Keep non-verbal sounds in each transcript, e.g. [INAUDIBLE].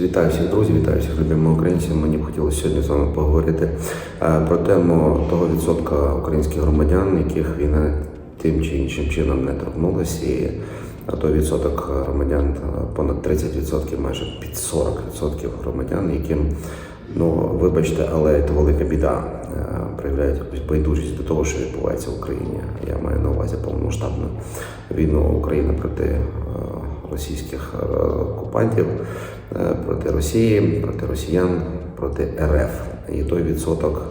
Вітаю всіх друзів, вітаю всіх любимих українців. Мені б хотілося сьогодні з вами поговорити е, про тему того відсотка українських громадян, яких війна тим чи іншим чином не торкнулася. І е, той відсоток громадян е, понад 30%, майже під 40% громадян, яким ну вибачте, але це велика біда. Проявляють якусь байдужість до того, що відбувається в Україні. Я маю на увазі повномасштабну війну України проти російських е, окупантів, е, проти Росії, проти росіян, проти РФ. І той відсоток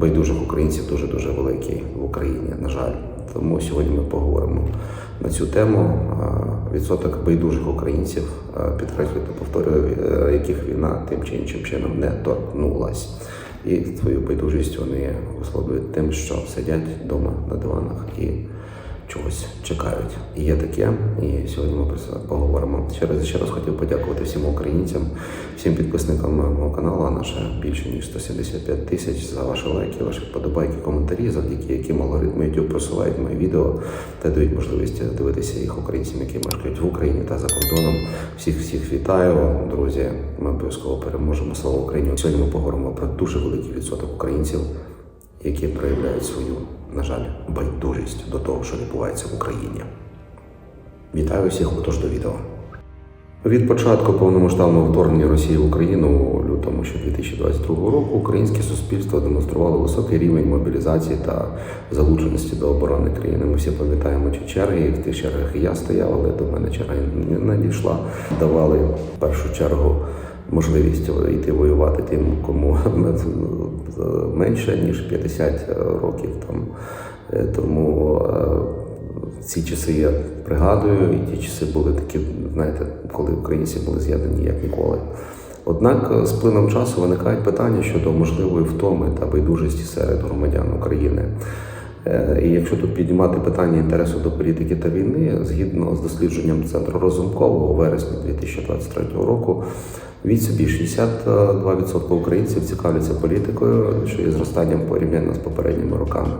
байдужих українців дуже дуже великий в Україні. На жаль, тому сьогодні ми поговоримо на цю тему. Е, Відсоток байдужих українців, підкреслюю та повторюю, яких війна тим чи іншим чином не торкнулась. І свою байдужість вони висловлюють тим, що сидять вдома на диванах і чогось чекають. І є таке, і сьогодні ми про це поговоримо. Ще раз ще раз хотів подякувати всім українцям, всім підписникам мого каналу. а Наше більше ніж 175 тисяч за ваші лайки, ваші вподобайки, коментарі, завдяки яким алгоритми YouTube просувають мої відео та дають можливість дивитися їх українцям, які мешкають в Україні та за кордоном. Всіх всіх вітаю, друзі. Ми обов'язково переможемо. Слава Україні! Сьогодні ми поговоримо про дуже великий відсоток українців, які проявляють свою, на жаль, байдужість до того, що відбувається в Україні. Вітаю всіх, отож до відео. Від початку повномасштабного вторгнення Росії в Україну у лютому ще 2022 року українське суспільство демонструвало високий рівень мобілізації та залученості до оборони країни. Ми всі пам'ятаємо ті черги, і в тих чергах і я стояв, але до мене черга не надійшла. Давали в першу чергу можливість йти воювати тим, кому [LAUGHS] менше ніж 50 років. Там Е, тому е, ці часи я пригадую, і ті часи були такі, знаєте, коли українці були з'єднані як ніколи. Однак е, з плином часу виникають питання щодо можливої втоми та байдужості серед громадян України. Е, І якщо тут піднімати питання інтересу до політики та війни, згідно з дослідженням центру Розумкового у вересні 2023 року, від собі 62% українців цікавляться політикою, що є зростанням порівняно з попередніми роками.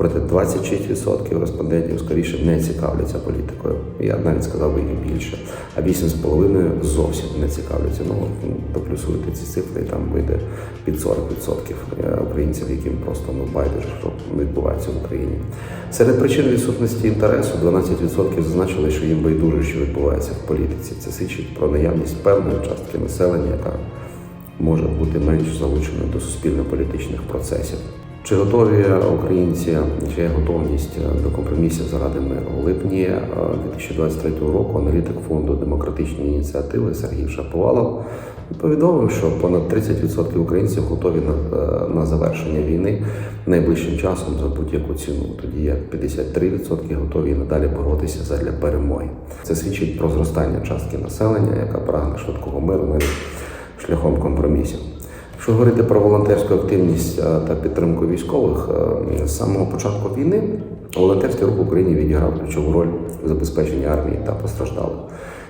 Проте 26% респондентів скоріше не цікавляться політикою. Я навіть сказав би їх більше. А 8,5% зовсім не цікавляться. Ну доплюсуйте ці цифри, і там вийде під 40% українців, яким просто ну байдуже, що відбувається в Україні. Серед причин відсутності інтересу 12% зазначили, що їм байдуже, що відбувається в політиці. Це свідчить про наявність певної частки населення, яка може бути менш залученою до суспільно-політичних процесів. Чи готові українці, чи є готовність до компромісів заради миру? У липні е, 2023 року аналітик фонду демократичні ініціативи Сергій Шаповалов повідомив, що понад 30% українців готові на, е, на завершення війни найближчим часом за будь-яку ціну. Тоді як 53% готові надалі боротися задля перемоги. Це свідчить про зростання частки населення, яка прагне швидкого миру навіть шляхом компромісів. Якщо говорити про волонтерську активність е, та підтримку військових, е, з самого початку війни волонтерський рух в Україні відіграв ключову роль в забезпеченні армії та постраждалих.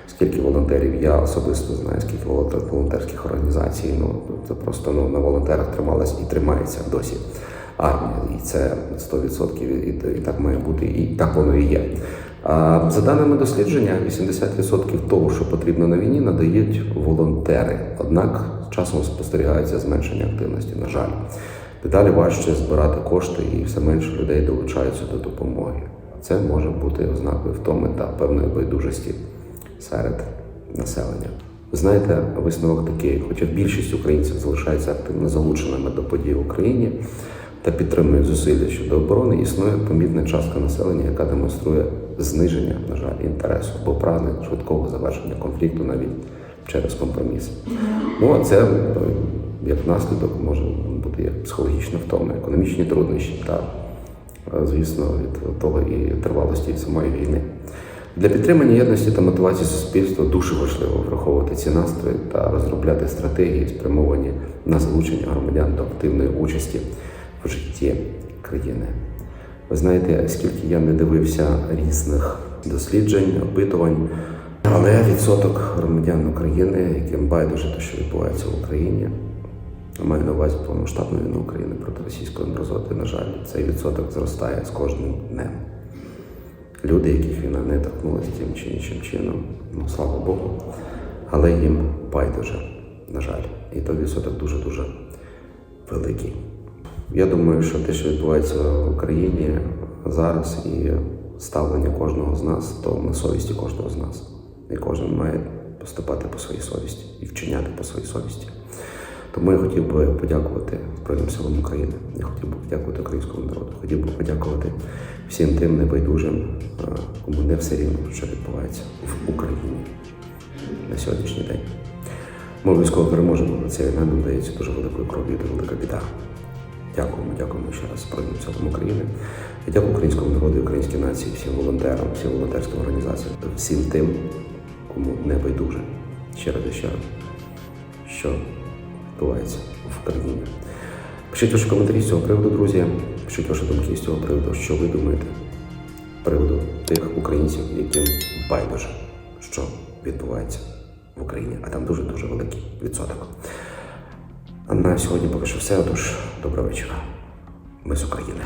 Скільки волонтерів я особисто знаю, скільки волонтерських організацій. Ну це просто ну на волонтерах трималась і тримається досі армія, і це 100% і, і так має бути, і так воно і є. За даними дослідження, 80% того, що потрібно на війні, надають волонтери. Однак часом спостерігається зменшення активності. На жаль, дедалі важче збирати кошти, і все менше людей долучаються до допомоги. Це може бути ознакою втоми та певної байдужості серед населення. Ви знаєте, висновок такий, хоча більшість українців залишається активно залученими до подій в Україні та підтримують зусилля щодо оборони, існує помітна частка населення, яка демонструє зниження, на жаль, інтересу або прагне швидкого завершення конфлікту навіть через компроміс. Ну а це е, як наслідок може бути як психологічна втома, економічні труднощі та, е, звісно, від того і тривалості самої війни. Для підтримання єдності та мотивації суспільства дуже важливо враховувати ці настрої та розробляти стратегії, спрямовані на залучення громадян до активної участі в житті країни. Ви знаєте, скільки я не дивився різних досліджень, опитувань, але відсоток громадян України, яким байдуже те, що відбувається в Україні, маю на увазі повномасштабну війну України проти російської мерзоти, на жаль, цей відсоток зростає з кожним днем. Люди, яких війна не торкнулася тим чи іншим чином, ну слава Богу, але їм байдуже. На жаль, і той відсоток дуже-дуже великий. Я думаю, що те, що відбувається в Україні зараз, і ставлення кожного з нас, то на совісті кожного з нас. І кожен має поступати по своїй совісті і вчиняти по своїй совісті. Тому я хотів би подякувати Збройним силам України. Я хотів би подякувати українському народу. Хотів би подякувати всім тим небайдужим, е, кому не все рівно, що відбувається в Україні на сьогоднішній день. Ми обов'язково переможемо, але ця війна нам дається дуже великою кров'ю, дуже велика біда. Дякуємо, дякуємо ще раз Збройним силам України. Я дякую українському народу, і українській нації, всім волонтерам, всім волонтерським організаціям, всім тим, кому не байдуже. Ще раз і ще раз, що відбувається в країні. Пишіть ваші коментарі з цього приводу, друзі. Пишіть ваші думки з цього приводу, що ви думаєте приводу тих українців, яким байдуже, що відбувається в Україні, а там дуже дуже великий відсоток. А на сьогодні поки що все. Отож, доброго вечора. Ми з України.